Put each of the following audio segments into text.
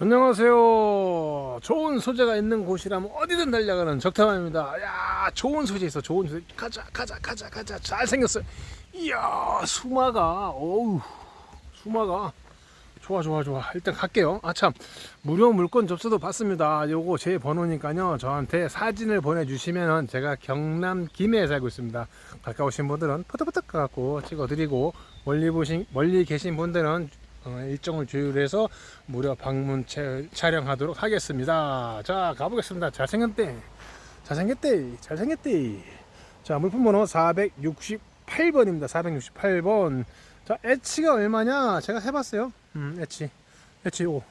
안녕하세요. 좋은 소재가 있는 곳이라면 어디든 달려가는 적탐함입니다. 야, 좋은 소재 있어. 좋은 소재. 가자, 가자, 가자, 가자. 잘 생겼어요. 이야, 수마가, 어우, 수마가. 좋아, 좋아, 좋아. 일단 갈게요. 아, 참. 무료 물건 접수도 받습니다. 요거 제 번호니까요. 저한테 사진을 보내주시면은 제가 경남 김해에 살고 있습니다. 가까우신 분들은 퍼뜩퍼뜩 가갖고 찍어드리고, 멀리 보신, 멀리 계신 분들은 어, 일정을 조율해서 무료 방문 차- 촬영하도록 하겠습니다. 자, 가보겠습니다. 잘생겼대. 잘생겼대. 잘생겼대. 자, 물품 번호 468번입니다. 468번. 자, 엣지가 얼마냐? 제가 해봤어요. 음, 엣지. 엣지 5.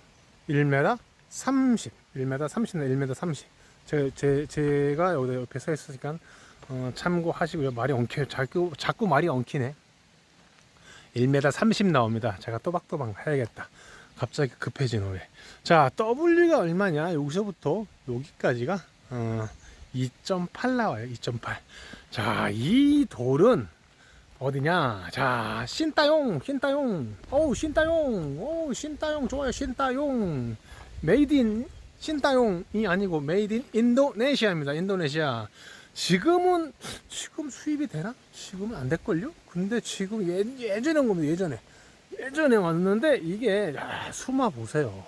1m 30. 1m 30나 1m 30. 제, 제, 제가 여기 옆에 서 있으니까 어, 참고하시고요. 말이 엉켜요. 자꾸, 자꾸 말이 엉키네. 1m 30 나옵니다. 제가 또박또박 해야겠다. 갑자기 급해진 후에. 자, W가 얼마냐? 여기서부터 여기까지가 어, 2.8 나와요. 2.8. 자, 이 돌은 어디냐? 자, 신따용, 신따용. 어우, 신따용. 어우, 신따용 좋아요. 신따용. 메이드 인 신따용이 아니고 메이드 인 인도네시아입니다. 인도네시아. 지금은 지금 수입이 되나? 지금은 안 될걸요? 근데 지금 예, 예전에 온 겁니다. 예전에 예전에 왔는데 이게 야, 수마 보세요.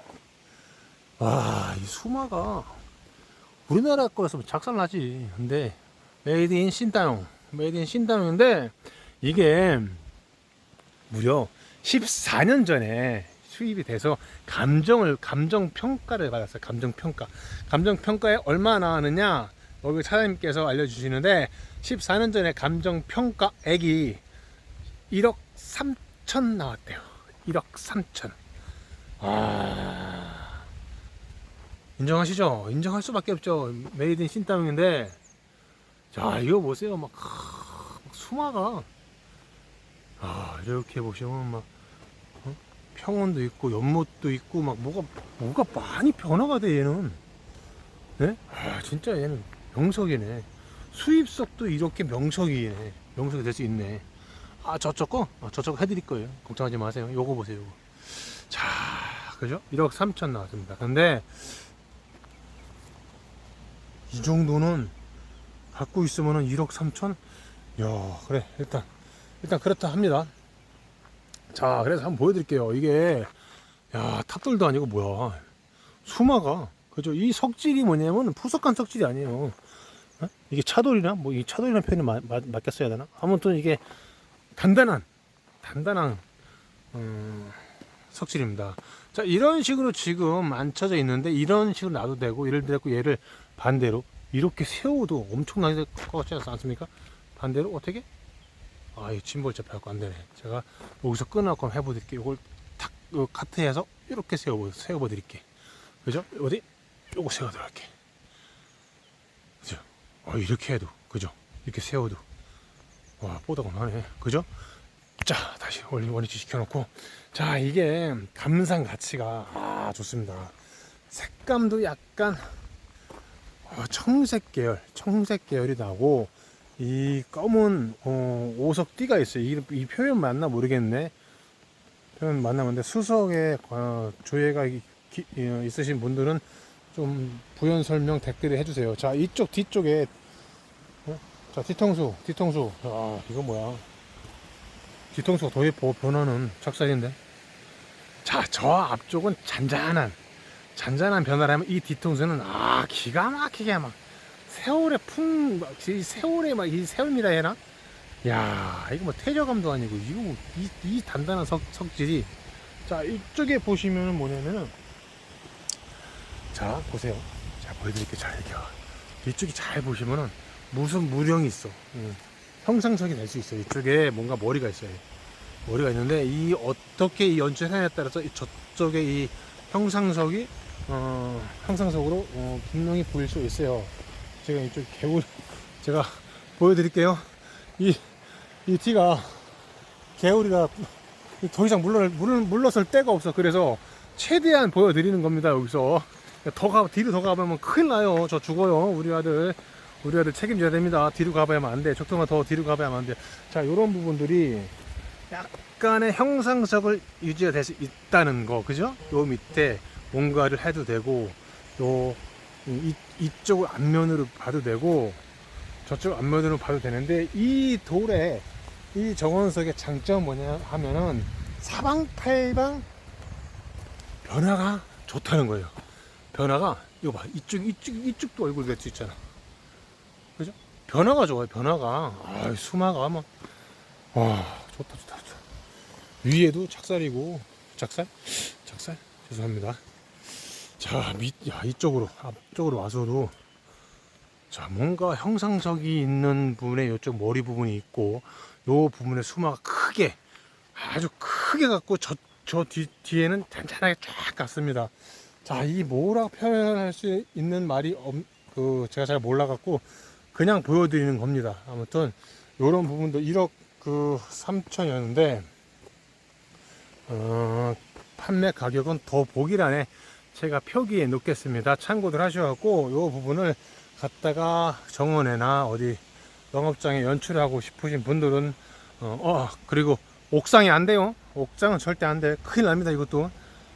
와, 이 수마가 우리나라 거였으면 작살나지. 근데 메이드 인 신다용, 메이드 인 신다용인데 이게 무려 14년 전에 수입이 돼서 감정을 감정 평가를 받았어요. 감정 평가. 감정 평가에 얼마 나왔느냐? 여기 사장님께서 알려주시는데 14년 전에 감정 평가액이 1억 3천 나왔대요. 1억 3천. 아 인정하시죠? 인정할 수밖에 없죠. 메이드 인 신땀인데 자 이거 보세요. 막, 크, 막 수마가 아 이렇게 보시면 막 어? 평원도 있고 연못도 있고 막 뭐가 뭐가 많이 변화가 돼 얘는. 네? 아 진짜 얘는 명석이네. 수입석도 이렇게 명석이네. 명석이 될 수 있네. 아, 저쪽 거? 아, 저쪽 거 해드릴 거예요. 걱정하지 마세요. 요거 보세요. 요거. 자, 그죠? 1억 3천 나왔습니다. 근데, 이 정도는 갖고 있으면은 1억 3천? 야, 그래. 일단, 일단 그렇다 합니다. 자, 그래서 한번 보여드릴게요. 이게, 야, 탑돌도 아니고 뭐야. 수마가, 그죠? 이 석질이 뭐냐면 푸석한 석질이 아니에요. 어? 이게 차돌이나 뭐 이 차돌이라는 표현이 마- 마- 맞겠어야 되나? 아무튼 이게 단단한 단단한 음, 석질입니다. 자 이런 식으로 지금 앉혀져 있는데 이런 식으로 놔도 되고 예를 들어 얘를 반대로 이렇게 세워도 엄청나게 될 것 같지 않습니까? 반대로 어떻게? 아이 짐벌 잡혀갖고 안 되네. 제가 여기서 끊어갖고 해보드릴게요. 이걸 탁요 카트에서 이렇게 세워 세워드릴게. 그죠? 어디? 요거 세워드릴게. 어, 이렇게 해도 그죠? 이렇게 세워도. 와 뽀다가 나네. 그죠? 자 다시 원리 원위치 시켜놓고. 자 이게 감상 가치가 아 좋습니다. 색감도 약간 어, 청색 계열 청색 계열이 나고 이 검은 어, 오석 띠가 있어요. 이, 이 표현 맞나 모르겠네. 표현 맞나 모르는데 수석에 어, 조예가 이- 기- 어, 있으신 분들은 좀 부연 설명 댓글을 해주세요. 자 이쪽 뒤쪽에 어? 자 뒤통수 뒤통수. 아 이거 뭐야? 더 예뻐 변화는 작살인데. 자 저 앞쪽은 잔잔한 잔잔한 변화를 하면 이 뒤통수는 아 기가 막히게 막 세월의 풍이 세월의 막 이 세월미라 해나. 야 이거 뭐 태저감도 아니고 이거 뭐 이, 이 단단한 석, 석질이. 자 이쪽에 보시면은 뭐냐면은 자 보세요. 자 보여드릴게요. 잘 이렇게. 이쪽이 잘 보시면은 무슨 무령이 있어. 음, 형상석이 될 수 있어요. 이쪽에 뭔가 머리가 있어요. 머리가 있는데 이 어떻게 이 연출하냐에 따라서 이 저쪽에 이 형상석이 어, 형상석으로 어, 분명히 보일 수 있어요. 제가 이쪽 개울 제가 보여드릴게요. 이, 이 티가 개울이라 더 이상 물러, 물, 물러설 데가 없어. 그래서 최대한 보여드리는 겁니다 여기서 더 가, 뒤로 더 가보면 큰일 나요. 저 죽어요. 우리 아들. 우리 아들 책임져야 됩니다. 뒤로 가봐야만 안 돼. 적당한 더 뒤로 가봐야만 안 돼. 자, 이런 부분들이 약간의 형상석을 유지가 될 수 있다는 거. 그죠? 요 밑에 뭔가를 해도 되고 또 이, 이쪽 앞면으로 봐도 되고 저쪽 앞면으로 봐도 되는데 이 돌에 이 정원석의 장점은 뭐냐 하면은 사방팔방 변화가 좋다는 거예요. 변화가 이거 봐 이쪽 이쪽 이쪽도 얼굴 낼수 있잖아. 그죠? 변화가 좋아요. 변화가 아 수마가 막 와 좋다 좋다 좋다. 위에도 작살이고 작살 작살 죄송합니다. 자, 밑, 야, 이쪽으로, 앞쪽으로 와서도, 자, 뭔가 형상석이 있는 부분에 이쪽 머리 부분이 있고, 요 부분에 수마가 크게, 아주 크게 갖고, 저, 저 뒤, 뒤에는 잔잔하게 쫙 갔습니다. 자, 이 뭐라고 표현할 수 있는 말이, 없, 그, 제가 잘 몰라갖고, 그냥 보여드리는 겁니다. 아무튼, 요런 부분도 1억 그 3천이었는데, 어, 판매 가격은 더 보기란에 제가 표기에 놓겠습니다. 참고들 하셔갖고 요 부분을 갖다가 정원에나 어디 영업장에 연출하고 싶으신 분들은 어, 어, 그리고 옥상이 안 돼요. 옥상은 절대 안 돼. 큰일 납니다. 이것도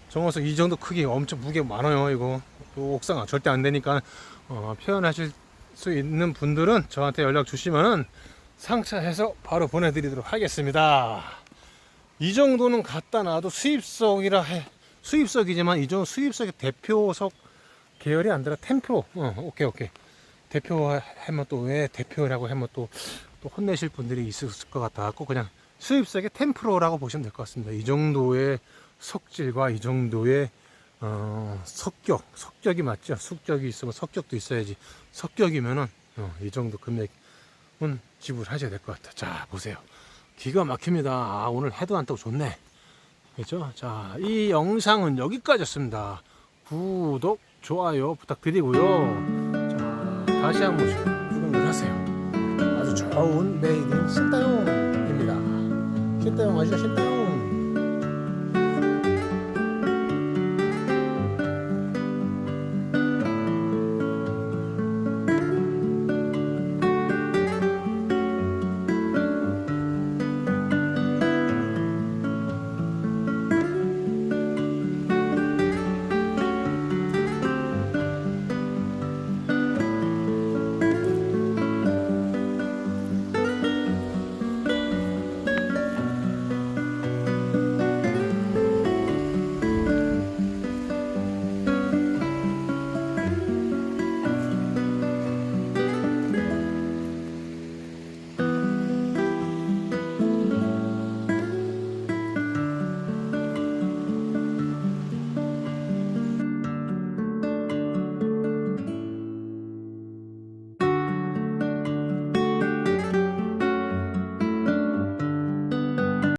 정원석 이 정도 크기 엄청 무게 많아요. 이거 또 옥상은 절대 안 되니까 어, 표현하실 수 있는 분들은 저한테 연락 주시면은 상차해서 바로 보내드리도록 하겠습니다. 이 정도는 갖다 놔도 수입석이라 해. 수입석이지만 이 정도 수입석의 대표석 계열이 안 들어 템프로. 어, 오케이 오케이. 대표 하면 또 왜 대표라고 하면 또, 또 혼내실 분들이 있을 것 같아 갖고 그냥 수입석의 템프로라고 보시면 될 것 같습니다. 이 정도의 석질과 이 정도의 어, 석격, 석격이 맞죠? 숙격이 있으면 석격도 있어야지. 석격이면은 어, 이 정도 금액은 지불하셔야 될 것 같아. 자 보세요. 기가 막힙니다. 아, 오늘 해도 안 뜨고 좋네. 그렇죠? 자, 이 영상은 여기까지였습니다. 구독, 좋아요 부탁드리고요. 자, 다시 한 번씩 구독을 하세요. 아주 좋은 메이드 신다용입니다. 신다용 아시죠? 신다용.